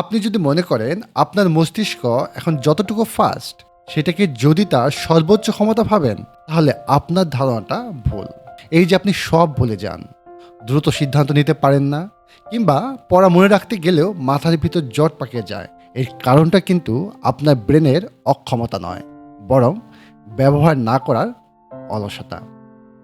আপনি যদি মনে করেন আপনার মস্তিষ্ক এখন যতটুকু ফাস্ট সেটাকে যদি তার সর্বোচ্চ ক্ষমতা ভাবেন, তাহলে আপনার ধারণাটা ভুল। এই যে আপনি সব ভুলে যান, দ্রুত সিদ্ধান্ত নিতে পারেন না, কিংবা পড়া মনে রাখতে গেলেও মাথার ভিতর জট পাকিয়ে যায়, এর কারণটা কিন্তু আপনার ব্রেনের অক্ষমতা নয়, বরং ব্যবহার না করার অলসতা।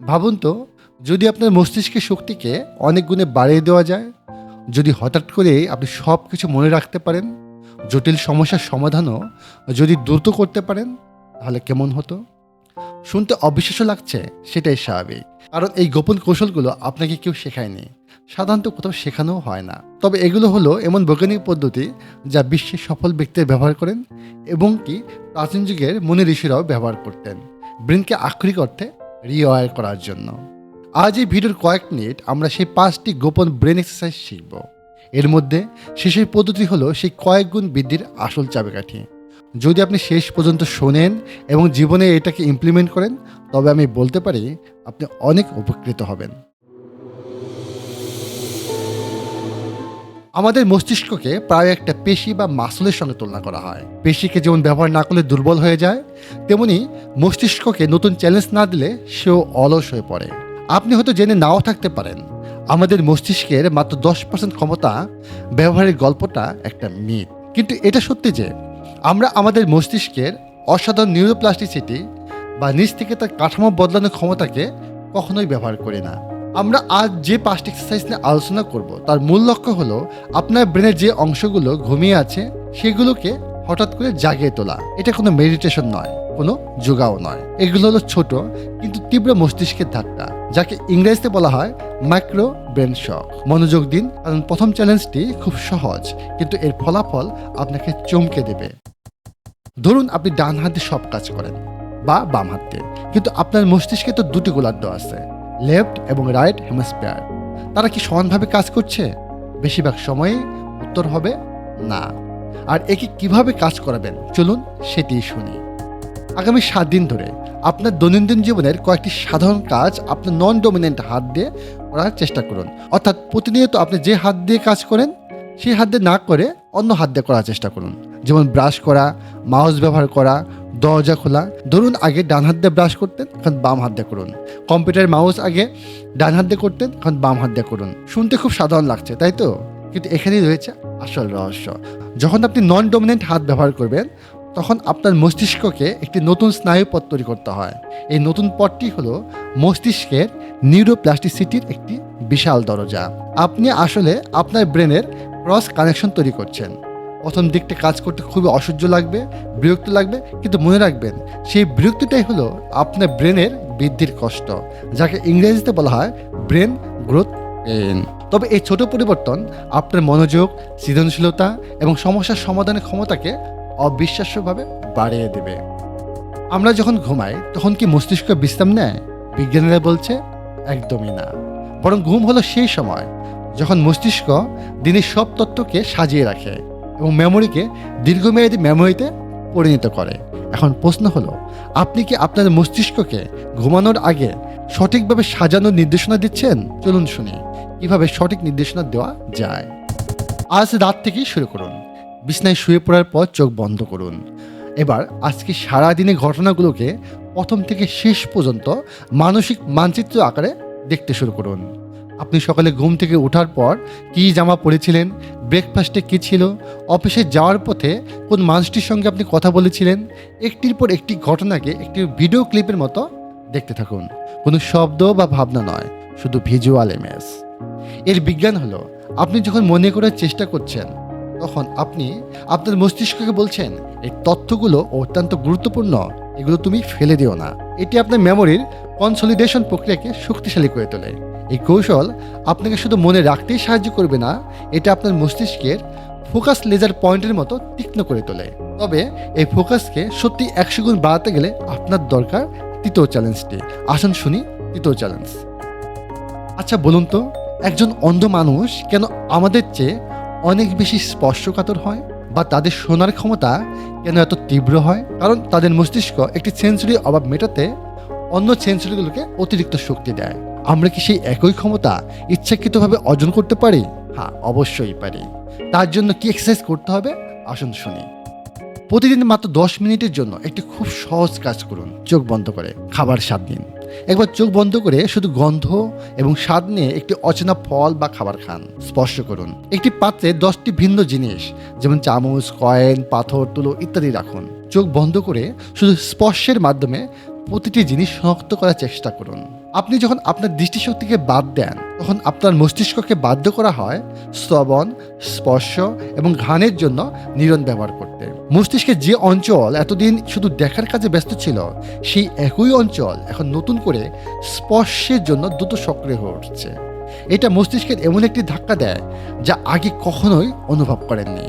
ভাবুন তো, যদি আপনার মস্তিষ্কের শক্তিকে অনেক গুণে বাড়িয়ে দেওয়া যায় যদি হঠাৎ করে আপনি সব কিছু মনে রাখতে পারেন, জটিল সমস্যার সমাধানও যদি দ্রুত করতে পারেন, তাহলে কেমন হতো? শুনতে অবিশ্বাস্য লাগছে, সেটাই স্বাভাবিক। কারণ এই গোপন কৌশলগুলো আপনাকে কেউ শেখায়নি। সাধারণত কোথাও শেখানোও হয় না। তবে এগুলো হলো এমন বৈজ্ঞানিক পদ্ধতি যা বিশ্বের সফল ব্যক্তিরা ব্যবহার করেন এবং কি প্রাচীন যুগের মনে ঋষিরাও ব্যবহার করতেন। ব্রেনকে আক্ষরিক অর্থে রিওয়ার করার জন্য। আজ এই ভিডিওর কয়েক মিনিট আমরা সেই পাঁচটি গোপন ব্রেন এক্সারসাইজ শিখব। এর মধ্যে শেষের পদ্ধতি হলো সেই কয়েক গুণ বৃদ্ধির আসল চাবিকাঠি। যদি আপনি শেষ পর্যন্ত শোনেন এবং জীবনে এটাকে ইমপ্লিমেন্ট করেন, তবে আমি বলতে পারি আপনি অনেক উপকৃত হবেন। আমাদের মস্তিষ্ককে প্রায় একটা পেশি বা মাসুলের সঙ্গে তুলনা করা হয়। পেশিকে যেমন ব্যবহার না করলে দুর্বল হয়ে যায়, তেমনি মস্তিষ্ককে নতুন চ্যালেঞ্জ না দিলে সেও অলস হয়ে পড়ে। আপনি হয়তো জেনে নাও থাকতে পারেন, আমাদের মস্তিষ্কের মাত্র দশ পার্সেন্ট ক্ষমতা ব্যবহারের গল্পটা একটা মিথ কিন্তু এটা সত্যি যে, আমরা আমাদের মস্তিষ্কের অসাধারণ নিউরোপ্লাস্টিসিটি বা নিজ থেকে তার কাঠামো বদলানোর ক্ষমতাকে কখনোই ব্যবহার করি না। আমরা আজ যে পাঁচটি এক্সারসাইজ নিয়ে আলোচনা করব, তার মূল লক্ষ্য হলো আপনার ব্রেনের যে অংশগুলো ঘুমিয়ে আছে, সেগুলোকে হঠাৎ করে জাগিয়ে তোলা। এটা কোনো মেডিটেশন নয়, কোনো যোগাও নয়। এগুলো হলো ছোট, কিন্তু তীব্র মস্তিষ্কের ধাক্কা যাকে ইংরেজিতে বলা হয় মাইক্রো ব্রেন শক। মনোযোগ দিন, কারণ প্রথম চ্যালেঞ্জটি খুব সহজ, কিন্তু এর ফলাফল আপনাকে চমকে দেবে। ধরুন আপনি ডান হাতে সব কাজ করেন, বা বাম হাতে, কিন্তু আপনার মস্তিষ্কে তো দুটি গোলার্ধ আছে, লেফট এবং রাইট হেমিস্ফিয়ার। তারা কি সমানভাবে কাজ করছে? বেশিরভাগ সময়ে উত্তর হবে না। আর একে কীভাবে কাজ করাবেন? চলুন সেটি শুনি। আগামী সাত দিন ধরে আপনার দৈনন্দিন জীবনের কয়েকটি সাধারণ কাজ আপনার নন ডোমিনেন্ট হাত দিয়ে করার চেষ্টা করুন। অর্থাৎ প্রতিনিয়ত আপনি যে হাত দিয়ে কাজ করেন, সেই হাত দিয়ে না করে অন্য হাত দিয়ে করার চেষ্টা করুন। যেমন ব্রাশ করা, মাউস ব্যবহার করা, দরজা খোলা। ধরুন আগে ডান হাত দিয়ে ব্রাশ করতেন, এখন বাম হাত দিয়ে করুন। কম্পিউটারের মাউস আগে ডান হাত দিয়ে করতেন, এখন বাম হাত দিয়ে করুন। শুনতে খুব সাধারণ লাগছে, তাই তো? কিন্তু এখানেই রয়েছে আসল রহস্য। যখন আপনি নন ডোমিনেন্ট হাত ব্যবহার করবেন তখন আপনার মস্তিষ্ককে একটি নতুন স্নায়ু পথ তৈরি করতে হয়। এই নতুন পথটি হলো মস্তিষ্কের নিউরোপ্লাস্টিসিটির একটি বিশাল দরজা। আপনি আসলে আপনার ব্রেনের ক্রস কানেকশন তৈরি করছেন। প্রথম দিকটা কাজ করতে খুবই অসহ্য লাগবে, বিরক্ত লাগবে, কিন্তু মনে রাখবেন, সেই বিরক্তিটাই হলো আপনার ব্রেনের বৃদ্ধির কষ্ট, যাকে ইংরেজিতে বলা হয় ব্রেন গ্রোথ পেন তবে এই ছোট পরিবর্তন আপনার মনোযোগ, সৃজনশীলতা এবং সমস্যার সমাধানের ক্ষমতাকে অবিশ্বাস্যভাবে বাড়িয়ে দেবে। আমরা যখন ঘুমাই, তখন কি মস্তিষ্ক বিশ্রাম নেয়? বিজ্ঞানীরা বলছে, একদমই না। বরং ঘুম হলো সেই সময় যখন মস্তিষ্ক দিনের সব তত্ত্বকে সাজিয়ে রাখে এবং মেমোরিকে দীর্ঘমেয়াদী মেমোরিতে পরিণত করে। এখন প্রশ্ন হলো, আপনি কি আপনার মস্তিষ্ককে ঘুমানোর আগে সঠিকভাবে সাজানোর নির্দেশনা দিচ্ছেন? চলুন শুনি, কীভাবে সঠিক নির্দেশনা দেওয়া যায়। আজ রাত থেকেই শুরু করুন। বিছনায় শুয়ে পড়ার পর চোখ বন্ধ করুন। এবার আজকে সারাদিনের ঘটনাগুলোকে প্রথম থেকে শেষ পর্যন্ত মানসিক মানচিত্র আকারে দেখতে শুরু করুন। আপনি সকালে ঘুম থেকে ওঠার পর কী জামা পরেছিলেন, ব্রেকফাস্টে কী ছিল, অফিসে যাওয়ার পথে কোন মানুষটির সঙ্গে আপনি কথা বলেছিলেন, একটির পর একটি ঘটনাকে একটি ভিডিও ক্লিপের মতো দেখতে থাকুন। কোনো শব্দ বা ভাবনা নয়, শুধু ভিজুয়াল ইমেজ। এর বিজ্ঞান হলো, আপনি যখন মনে করার চেষ্টা করছেন তখন আপনি আপনার মস্তিষ্ককে বলছেন, এই তথ্যগুলো অত্যন্ত গুরুত্বপূর্ণ, এগুলো তুমি ফেলে দিও না। এটি আপনার মেমোরির কনসলিডেশন প্রক্রিয়াকে শক্তিশালী করে তোলে। এই কৌশল আপনাকে শুধু মনে রাখতেই সাহায্য করবে না, এটা আপনার মস্তিষ্কের ফোকাস লেজার পয়েন্টের মতো তীক্ষ্ণ করে তোলে। তবে এই ফোকাসকে সত্যি একশো গুণ বাড়াতে গেলে আপনার দরকার তৃতীয় চ্যালেঞ্জটি আসুন শুনি তৃতীয় চ্যালেঞ্জ আচ্ছা বলুন তো, একজন অন্ধ মানুষ কেন আমাদের চেয়ে অনেক বেশি স্পর্শকাতর হয় বা তাদের শোনার ক্ষমতা কেন এত তীব্র হয়? কারণ তাদের মস্তিষ্ক একটি সেন্সরি অভাব মেটাতে অন্য সেন্সরিগুলোকে অতিরিক্ত শক্তি দেয়। আমরা কি সেই একই ক্ষমতা ইচ্ছাকৃতভাবে অর্জন করতে পারি? হ্যাঁ অবশ্যই পারি। তার জন্য কি এক্সারসাইজ করতে হবে? আসুন শুনি। প্রতিদিন মাত্র দশ মিনিটের জন্য একটি খুব সহজ কাজ করুন। চোখ বন্ধ করে খাবার স্বাদ নিন। একবার চোখ বন্ধ করে শুধু গন্ধ এবং স্বাদ নিয়ে একটি অচেনা ফল বা খাবার খান। স্পর্শ করুন। একটি পাত্রে দশটি ভিন্ন জিনিস, যেমন চামচ, কয়েন, পাথর, তুলো ইত্যাদি রাখুন। চোখ বন্ধ করে শুধু স্পর্শের মাধ্যমে প্রতিটি জিনিস শনাক্ত করার চেষ্টা করুন। আপনি যখন আপনার দৃষ্টিশক্তিকে বাদ দেন, তখন আপনার মস্তিষ্ককে বাধ্য করা হয় শ্রবণ, স্পর্শ এবং ঘ্রাণের জন্য নিরন ব্যবহার করতে। মস্তিষ্কের যে অঞ্চল এতদিন শুধু দেখার কাজে ব্যস্ত ছিল, সেই একই অঞ্চল এখন নতুন করে স্পর্শের জন্য দ্রুত সক্রিয় হয়ে উঠছে। এটা মস্তিষ্কের এমন একটি ধাক্কা দেয়, যা আগে কখনোই অনুভব করেননি।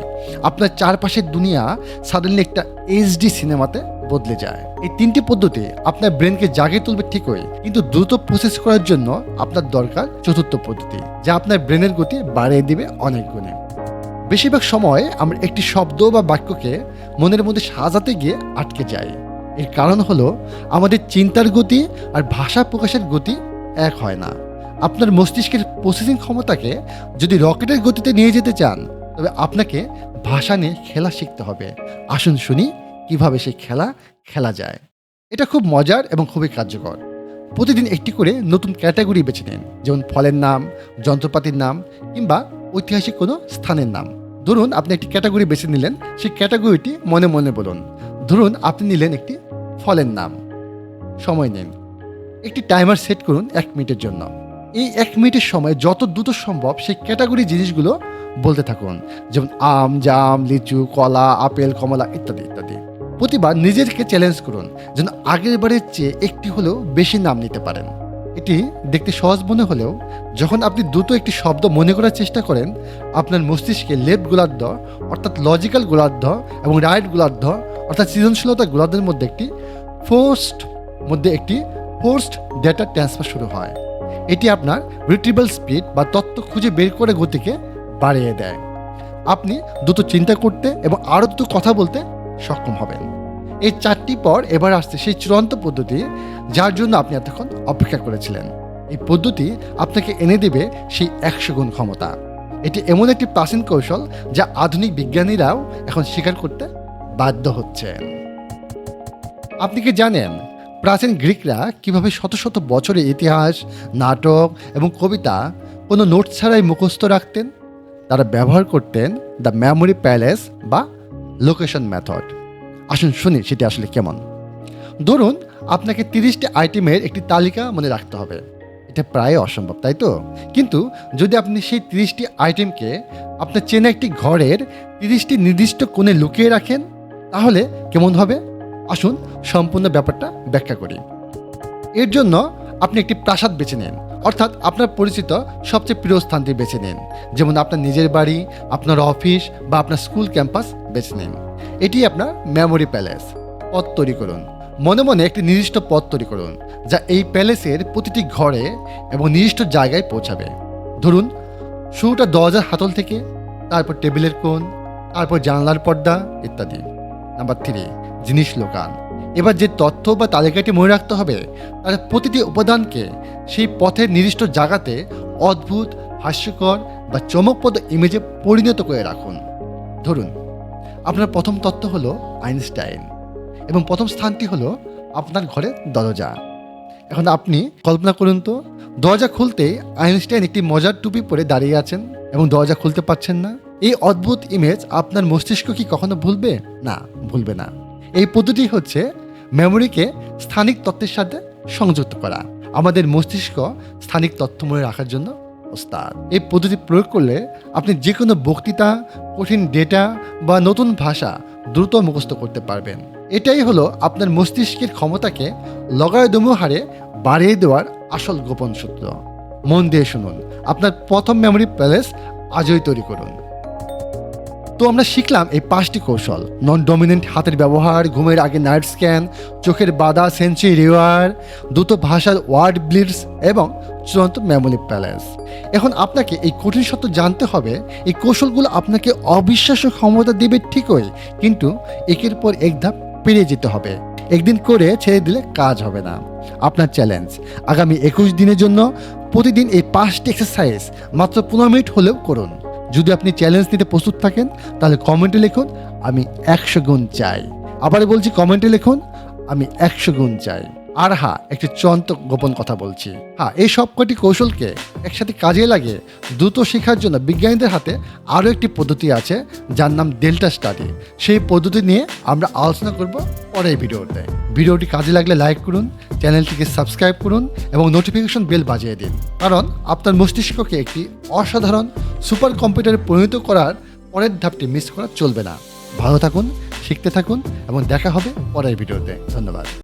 আপনার চারপাশের দুনিয়া সাডেনলি একটা এইচডি সিনেমাতে বদলে যায়। এই তিনটি পদ্ধতি আপনার ব্রেনকে জাগিয়ে তুলবে ঠিকই, কিন্তু দ্রুত প্রসেস করার জন্য আপনার দরকার চতুর্থ পদ্ধতি, যা আপনার ব্রেনের গতি বাড়িয়ে দিবে অনেক গুণে। বেশিরভাগ সময় আমরা একটি শব্দ বা বাক্যকে মনের মধ্যে সাজাতে গিয়ে আটকে যাই। এর কারণ হলো, আমাদের চিন্তার গতি আর ভাষা প্রকাশের গতি এক হয় না। আপনার মস্তিষ্কের প্রসেসিং ক্ষমতাকে যদি রকেটের গতিতে নিয়ে যেতে চান, তবে আপনাকে ভাষা নিয়ে খেলা শিখতে হবে। আসুন শুনি কীভাবে সেই খেলা খেলা যায়। এটা খুব মজার এবং খুবই কার্যকর। প্রতিদিন একটি করে নতুন ক্যাটাগরি বেছে নিন, যেমন ফলের নাম, যন্ত্রপাতির নাম কিংবা ঐতিহাসিক কোনো স্থানের নাম। ধরুন আপনি একটি ক্যাটাগরি বেছে নিলেন, সেই ক্যাটাগরিটি মনে মনে বলুন। ধরুন আপনি নিলেন একটি ফলের নাম। সময় নিন। একটি টাইমার সেট করুন এক মিনিটের জন্য। এই এক মিনিটের সময় যত দ্রুত সম্ভব সেই ক্যাটাগরি জিনিসগুলো বলতে থাকুন। যেমন আম, জাম, লিচু, কলা, আপেল, কমলা ইত্যাদি ইত্যাদি। প্রতিবার নিজেকে চ্যালেঞ্জ করুন। যেন আগের বারের চেয়ে একটি হলেও বেশি নাম নিতে পারেন। এটি দেখতে সহজ মনে হলেও, যখন আপনি দ্রুত একটি শব্দ মনে করার চেষ্টা করেন, আপনার মস্তিষ্কে লেফট গোলার্ধ, অর্থাৎ লজিক্যাল গোলার্ধ এবং রাইট গোলার্ধ, অর্থাৎ সৃজনশীলতা গোলার্ধের মধ্যে একটি ফোর্সড, মধ্যে একটি ফোর্সড ডেটা ট্রান্সফার শুরু হয়। এটি আপনার রিট্রিবল স্পিড বা তত্ত্ব খুঁজে বের করে গতিকে বাড়িয়ে দেয়। আপনি দ্রুত চিন্তা করতে এবং আরও দ্রুত কথা বলতে সক্ষম হবেন। এই চারটি পর এবার আসছে সেই চূড়ান্ত পদ্ধতি যার জন্য আপনি এতক্ষণ অপেক্ষা করেছিলেন। এই পদ্ধতি আপনাকে এনে দেবে সেই একশো গুণ ক্ষমতা। এটি এমন একটি প্রাচীন কৌশল যা আধুনিক বিজ্ঞানীরাও এখন স্বীকার করতে বাধ্য হচ্ছেন। আপনি কি জানেন প্রাচীন গ্রিকরা কীভাবে শত শত বছরের ইতিহাস, নাটক এবং কবিতা কোনো নোট ছাড়াই মুখস্থ রাখতেন? তারা ব্যবহার করতেন দ্য মেমোরি প্যালেস বা লোকেশন মেথড। আসুন শুনি সেটি আসলে কেমন। ধরুন, আপনাকে তিরিশটি আইটেমের একটি তালিকা মনে রাখতে হবে। এটা প্রায় অসম্ভব, তাই তো? কিন্তু যদি আপনি সেই তিরিশটি আইটেমকে আপনার চেনা একটি ঘরের তিরিশটি নির্দিষ্ট কোণে লুকিয়ে রাখেন, তাহলে কেমন হবে? আসুন সম্পূর্ণ ব্যাপারটা ব্যাখ্যা করি। এর জন্য আপনি একটি প্রাসাদ বেছে নেন, অর্থাৎ আপনার পরিচিত সবচেয়ে প্রিয় স্থানটি বেছে নিন। যেমন আপনার নিজের বাড়ি, আপনার অফিস বা আপনার স্কুল ক্যাম্পাস বেছে নিন। এটি আপনার মেমোরি প্যালেস। পথ তৈরি করুন। মনে মনে একটি নির্দিষ্ট পথ তৈরি করুন, যা এই প্যালেসের প্রতিটি ঘরে এবং নির্দিষ্ট জায়গায় পৌঁছাবে। ধরুন, শুরুটা দরজার হাতল থেকে, তারপর টেবিলের কোণ, তারপর জানলার পর্দা ইত্যাদি। নাম্বার থ্রি, জিনিস লোকান। এবার যে তথ্য বা তালিকাটি মনে রাখতে হবে, তার প্রতিটি উপাদানকে সেই পথের নির্দিষ্ট জায়গাতে অদ্ভুত, হাস্যকর বা চমকপ্রদ ইমেজে পরিণত করে রাখুন। ধরুন, আপনার প্রথম তত্ত্ব হলো আইনস্টাইন। এবং প্রথম স্থানটি হলো আপনার ঘরের দরজা। এখন আপনি কল্পনা করুন তো, দরজা খুলতে আইনস্টাইন একটি মজার টুপি পরে দাঁড়িয়ে আছেন এবং দরজা খুলতে পারছেন না। এই অদ্ভুত ইমেজ আপনার মস্তিষ্ক কি কখনো ভুলবে? না ভুলবে না। এই পদ্ধতি হচ্ছে মেমোরিকে স্থানিক তত্ত্বের সাথে সংযুক্ত করা। আমাদের মস্তিষ্ক স্থানিক তথ্য মনে রাখার জন্য ওস্তাদ। এই পদ্ধতি প্রয়োগ করলে আপনি যে কোনো বক্তৃতা, কঠিন ডেটা বা নতুন ভাষা দ্রুত মুখস্থ করতে পারবেন। এটাই হলো আপনার মস্তিষ্কের ক্ষমতাকে লগায়দমু হারে বাড়িয়ে দেওয়ার আসল গোপন সূত্র। মন দিয়ে শুনুন, আপনার প্রথম মেমোরি প্যালেস আজই তৈরি করুন। তো আমরা শিখলাম এই পাঁচটি কৌশল নন ডমিনেন্ট হাতের ব্যবহার, ঘুমের আগে নাইট স্ক্যান চোখের বাধা সেন্সি রিওয়ার দ্রুত ভাষার ওয়ার্ড ব্লিডস এবং চূড়ান্ত মেমোরি প্যালেস এখন আপনাকে এই কঠিন সত্য জানতে হবে, এই কৌশলগুলো আপনাকে অবিশ্বাস্য ক্ষমতা দেবে ঠিকই, কিন্তু একের পর এক ধাপ পেরিয়ে যেতে হবে। একদিন করে ছেড়ে দিলে কাজ হবে না। আপনার চ্যালেঞ্জ। আগামী একুশ দিনের জন্য প্রতিদিন এই পাঁচটি এক্সারসাইজ মাত্র পনেরো মিনিট হলেও করুন। যদি আপনি চ্যালেঞ্জ নিতে প্রস্তুত থাকেন, তাহলে কমেন্টে লিখুন, আমি একশো গুণ চাই। আবার বলছি কমেন্টে লিখুন, আমি একশো গুণ চাই। আর হ্যাঁ একটি চন্ত গোপন কথা বলছি। হ্যাঁ এই সবকটি কৌশলকে একসাথে কাজে লাগে দ্রুত শেখার জন্য বিজ্ঞানীদের হাতে আরও একটি পদ্ধতি আছে, যার নাম ডেল্টা স্টাডি। সেই পদ্ধতি নিয়ে আমরা আলোচনা করব পরের ভিডিওতে। ভিডিওটি কাজে লাগলে লাইক করুন, চ্যানেলটিকে সাবস্ক্রাইব করুন এবং নোটিফিকেশন বেল বাজিয়ে দিন। কারণ আপনার মস্তিষ্ককে একটি অসাধারণ সুপার কম্পিউটারে পরিণত করার পরের ধাপটি মিস করা চলবে না। ভালো থাকুন, শিখতে থাকুন এবং দেখা হবে পরের ভিডিওতে। ধন্যবাদ।